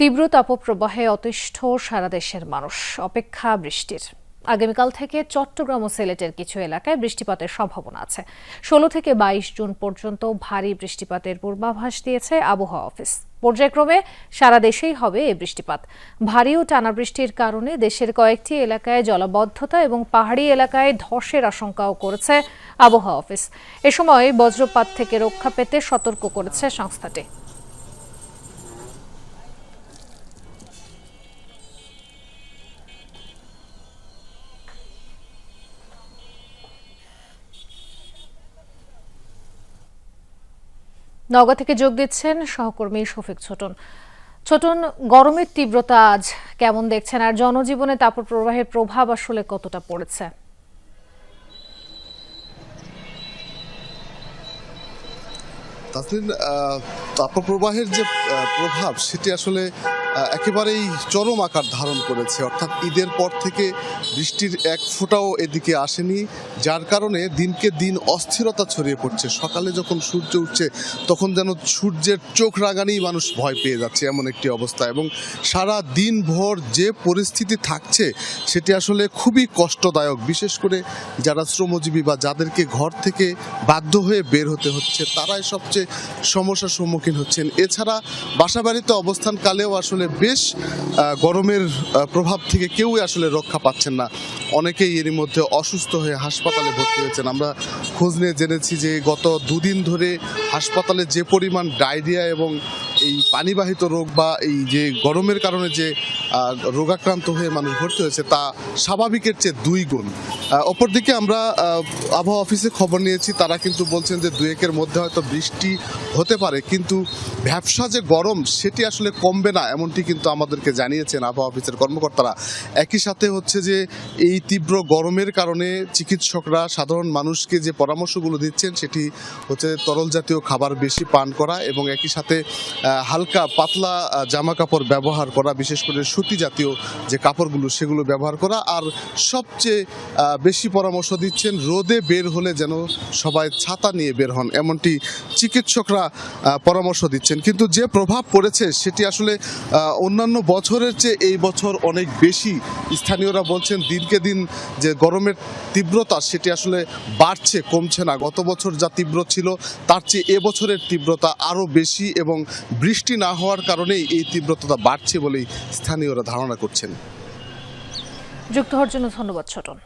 তীব্র তাপপ্রবাহে অতিষ্ঠ সারা দেশের মানুষ। অপেক্ষা বৃষ্টির। আগামীকাল থেকে চট্টগ্রাম ও সিলেটের কিছু এলাকায় বৃষ্টিপাতের সম্ভাবনা আছে। ষোলো থেকে বাইশ জুন পর্যন্ত ভারী বৃষ্টিপাতের পূর্বাভাস দিয়েছে আবহাওয়া অফিস। পর্যায়ক্রমে সারা দেশেই হবে এই বৃষ্টিপাত। ভারী ও টানা বৃষ্টির কারণে দেশের কয়েকটি এলাকায় জলাবদ্ধতা এবং পাহাড়ি এলাকায় ধসের আশঙ্কাও করেছে আবহাওয়া অফিস। এ সময় বজ্রপাত থেকে রক্ষা পেতে সতর্ক করেছে সংস্থাটি। নওগাঁ থেকে যোগ দিচ্ছেন সহকর্মী শফিক ছোটন। ছোটন, গরমের তীব্রতা আজ কেমন দেখছেন? আর জনজীবনে তাপপ্রবাহের প্রভাব আসলে কতটা পড়েছে? তাসলিন তাপপ্রবাহের যে প্রভাব, সেটি আসলে একেবারেই চরম আকার ধারণ করেছে। অর্থাৎ ঈদের পর থেকে বৃষ্টির এক ফোঁটাও এদিকে আসেনি, যার কারণে দিনকে দিন অস্থিরতা ছড়িয়ে পড়ছে। সকালে যখন সূর্য উঠছে, তখন যেন সূর্যের চোখ রাগানেই মানুষ ভয় পেয়ে যাচ্ছে এমন একটি অবস্থা। এবং সারা দিন ভর যে পরিস্থিতি থাকছে, সেটি আসলে খুবই কষ্টদায়ক। বিশেষ করে যারা শ্রমজীবী বা যাদেরকে ঘর থেকে বাধ্য হয়ে বের হতে হচ্ছে, তারাই সবচেয়ে সমস্যার সম্মুখীন হচ্ছেন। এছাড়া বাসাবাড়িতে অবস্থানকালেও আসলে বেশ গরমের প্রভাব থেকে কেউই আসলে রক্ষা পাচ্ছেন না। অনেকেই এরই মধ্যে অসুস্থ হয়ে হাসপাতালে ভর্তি হয়েছেন। আমরা খোঁজ নিয়ে জেনেছি যে গত দুদিন ধরে হাসপাতালে যে পরিমাণ ডায়রিয়া এবং এই পানিবাহিত রোগ বা এই যে গরমের কারণে যে রোগাক্রান্ত হয়ে মানুষ ভর্তি হয়েছে, তা স্বাভাবিকের চেয়ে দুই গুণ। অপরদিকে আমরা আবহাওয়া অফিসে খবর নিয়েছি, তারা কিন্তু বলছেন যে দুয়েকের মধ্যে হয়তো বৃষ্টি হতে পারে, কিন্তু ব্যবসা যে গরম, সেটি আসলে কমবে না, এমনটি কিন্তু আমাদেরকে জানিয়েছেন আবহাওয়া অফিসের কর্মকর্তারা। একই সাথে হচ্ছে যে, এই তীব্র গরমের কারণে চিকিৎসকরা সাধারণ মানুষকে যে পরামর্শগুলো দিচ্ছেন, সেটি হচ্ছে তরল জাতীয় খাবার বেশি পান করা এবং একই সাথে হালকা, পাতলা জামা কাপড় ব্যবহার করা, বিশেষ করে সুতি জাতীয় যে কাপড়গুলো, সেগুলো ব্যবহার করা। আর সবচেয়ে বেশি পরামর্শ দিচ্ছেন, রোদে বের হলে যেন সবাই ছাতা নিয়ে বের হন। এমনটি চিকিৎসকরা পরামর্শ দিচ্ছেন। কিন্তু যে প্রভাব পড়েছে, সেটি আসলে অন্যান্য বছরের চেয়ে এই বছর অনেক বেশি। স্থানীয়রা বলছেন, দিনকে দিন যে গরমের তীব্রতা, সেটি আসলে বাড়ছে, কমছে না। গত বছর যা তীব্র ছিল, তার চেয়ে এবছরের তীব্রতা আরও বেশি এবং বৃষ্টি না হওয়ার কারণেই এই তীব্রতা বাড়ছে বলেই স্থানীয়রা ধারণা করছেন। যুক্ত হওয়ার জন্য ধন্যবাদ, ছোটন।